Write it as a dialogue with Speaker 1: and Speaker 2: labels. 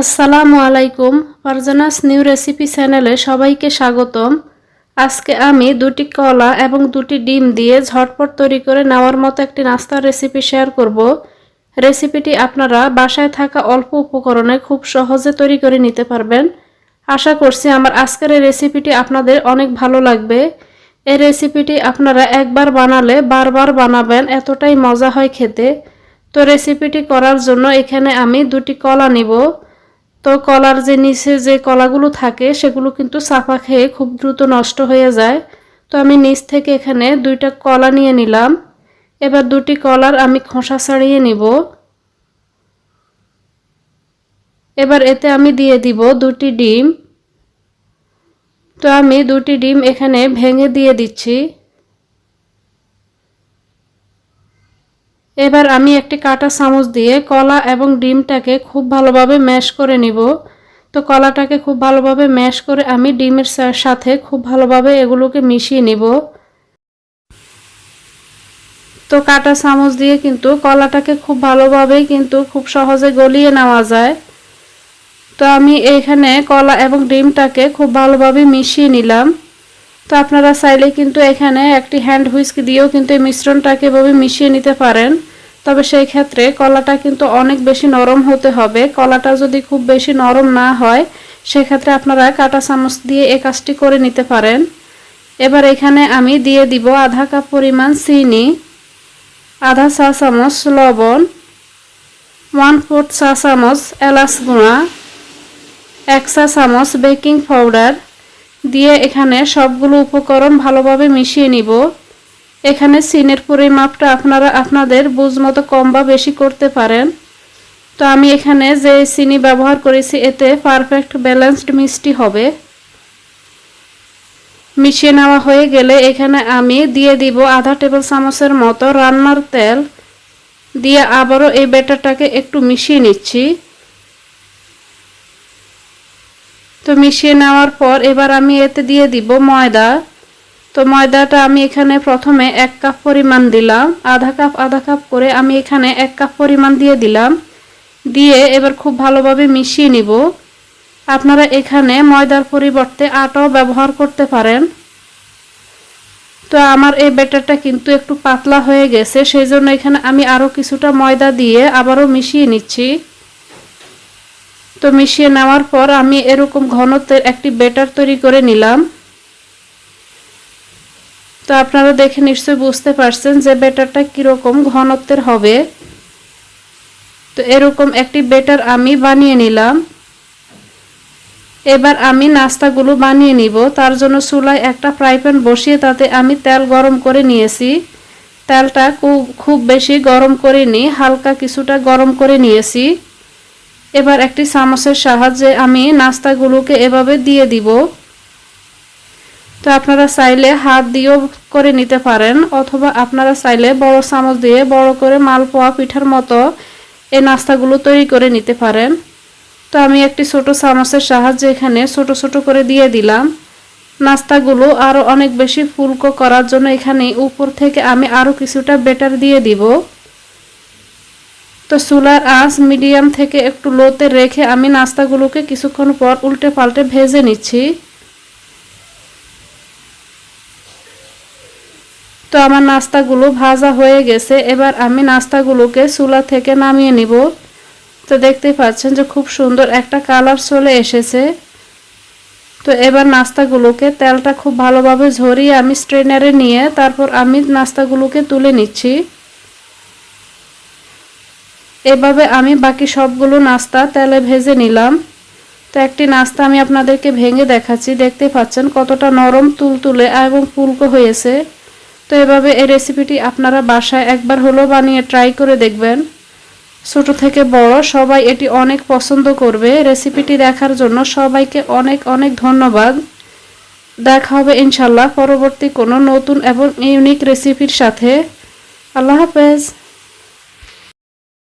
Speaker 1: আসসালামু আলাইকুম। Farzana's new recipe চ্যানেলে সবাইকে স্বাগতম। আজকে আমি দুটি কলা এবং দুটি ডিম দিয়ে ঝটপট তৈরি করে নেওয়ার মতো একটি নাস্তার রেসিপি শেয়ার করব। রেসিপিটি আপনারা বাসায় থাকা অল্প উপকরণে খুব সহজে তৈরি করে নিতে পারবেন। আশা করছি আমার আজকের এই রেসিপিটি আপনাদের অনেক ভালো লাগবে। এই রেসিপিটি আপনারা একবার বানালে বারবার বানাবেন, এতটাই মজা হয় খেতে। তো রেসিপিটি করার জন্য এখানে আমি দুটি কলা নিব। তো কলার যে নিচে যে কলাগুলো থাকে, সেগুলো কিন্তু সাফা খেয়ে খুব দ্রুত নষ্ট হয়ে যায়। তো আমি নিচ থেকে এখানে দুইটা কলা নিয়ে নিলাম। এবার দুটি কলার আমি খোসা ছাড়িয়ে নিব। এবার এতে আমি দিয়ে দিব দুটি ডিম। তো আমি দুটি ডিম এখানে ভেঙে দিয়ে দিচ্ছি। এবার আমি একটি কাটা চামচ দিয়ে কলা এবং ডিমটাকে খুব ভালোভাবে ম্যাশ করে নিব। তো কলাটাকে খুব ভালোভাবে ম্যাশ করে আমি ডিমের সাথে খুব ভালোভাবে এগুলোকে মিশিয়ে নিব। তো কাটা চামচ দিয়ে কিন্তু কলাটাকে খুব ভালোভাবেই কিন্তু খুব সহজে গলিয়ে নেওয়া যায়। তো আমি এখানে কলা এবং ডিমটাকে খুব ভালোভাবে মিশিয়ে নিলাম। তো আপনারা চাইলে কিন্তু এখানে একটি হ্যান্ড হুইস্ক দিয়েও কিন্তু এই মিশ্রণটাকে এভাবে মিশিয়ে নিতে পারেন। তবে সেই ক্ষেত্রে কলাটা কিন্তু অনেক বেশি নরম হতে হবে। কলাটা যদি খুব বেশি নরম না হয়, সেক্ষেত্রে আপনারা কাটা চামচ দিয়ে এ কাজটি করে নিতে পারেন। এবার এখানে আমি দিয়ে দিব আধা কাপ পরিমাণ চিনি, আধা চা চামচ লবণ, ওয়ান ফোর্থ চা চামচ এলাচ গুঁড়া, এক চা চামচ বেকিং পাউডার। দিয়ে এখানে সবগুলো উপকরণ ভালোভাবে মিশিয়ে নিব। এখানে সিনের পরিমাপটা আপনারা আপনাদের বুঝ মতো কম বা বেশি করতে পারেন। তো আমি এখানে যে চিনি ব্যবহার করেছি, এতে পারফেক্ট ব্যালেন্সড মিষ্টি হবে। মিশিয়ে নেওয়া হয়ে গেলে এখানে আমি দিয়ে দিব আধা টেবিল চামচের মতো রান্নার তেল। দিয়ে আবারও এই ব্যাটারটাকে একটু মিশিয়ে নিচ্ছি। তো মিশিয়ে নেওয়ার পর এবার আমি এতে দিয়ে দিব ময়দা। তো ময়দাটা আমি এখানে প্রথমে এক কাপ পরিমাণ দিলাম, আধা কাপ আধা কাপ করে আমি এখানে এক কাপ পরিমাণ দিয়ে দিলাম। দিয়ে এবার খুব ভালোভাবে মিশিয়ে নিব। আপনারা এখানে ময়দার পরিবর্তে আটাও ব্যবহার করতে পারেন। তো আমার এই ব্যাটারটা কিন্তু একটু পাতলা হয়ে গেছে সেই জন্য এখানে আমি আরও কিছুটা ময়দা দিয়ে আবারও মিশিয়ে নিচ্ছি। তো মিশিয়ে নেওয়ার পর আমি এরকম ঘনত্বের একটি ব্যাটার তৈরি করে নিলাম। তো আপনারা দেখে নিশ্চয়ই বুঝতে পারছেন যে ব্যাটারটা কীরকম ঘনত্বের হবে। তো এরকম একটি ব্যাটার আমি বানিয়ে নিলাম। এবার আমি নাস্তাগুলো বানিয়ে নিব। তার জন্য চুলায় একটা ফ্রাই প্যান বসিয়ে তাতে আমি তেল গরম করে নিয়েছি। তেলটা খুব খুব বেশি গরম করে নিই হালকা কিছুটা গরম করে নিয়েছি। এবার একটি চামচের সাহায্যে আমি নাস্তাগুলোকে এভাবে দিয়ে দিব। তো আপনারা চাইলে হাত দিয়েও করে নিতে পারেন, অথবা আপনারা চাইলে বড় চামচ দিয়ে বড় করে মালপোয়া পিঠার মতো এই নাস্তাগুলো তৈরি করে নিতে পারেন। তো আমি একটি ছোট চামচের সাহায্যে এখানে ছোট ছোট করে দিয়ে দিলাম। নাস্তাগুলো আরও অনেক বেশি ফুলকো করার জন্য এখানে উপর থেকে আমি আরও কিছুটা বেটার দিয়ে দিব। তো চুলার আঁচ মিডিয়াম থেকে একটু লোতে রেখে আমি নাস্তাগুলোকে কিছুক্ষণ পর উল্টে পাল্টে ভেজে নিচ্ছি। তো আমার নাস্তাগুলো ভাজা হয়ে গেছে। এবার আমি নাস্তাগুলোকে চুলা থেকে নামিয়ে নিব। তো দেখতে পাচ্ছেন যে খুব সুন্দর একটা কালার চলে এসেছে। তো এবার নাস্তাগুলোকে তেলটা খুব ভালোভাবে ঝরিয়ে আমি স্ট্রেনারে নিয়ে তারপর আমি নাস্তাগুলোকে তুলে নিচ্ছি। এভাবে আমি বাকি সবগুলো নাস্তা তেলে ভেজে নিলাম। তো একটি নাস্তা আমি আপনাদেরকে ভেঙে দেখাচ্ছি। দেখতে পাচ্ছেন কতটা নরম, তুলতুলে এবং ফুলকো হয়েছে। তো এভাবে এই রেসিপিটি আপনারা বাসায় একবার হলেও বানিয়ে ট্রাই করে দেখবেন। ছোট থেকে বড় সবাই এটি অনেক পছন্দ করবে। রেসিপিটি দেখার জন্য সবাইকে অনেক অনেক ধন্যবাদ। দেখা হবে ইনশাল্লাহ পরবর্তী কোনো নতুন এবং ইউনিক রেসিপির সাথে। আল্লাহ হাফেজ।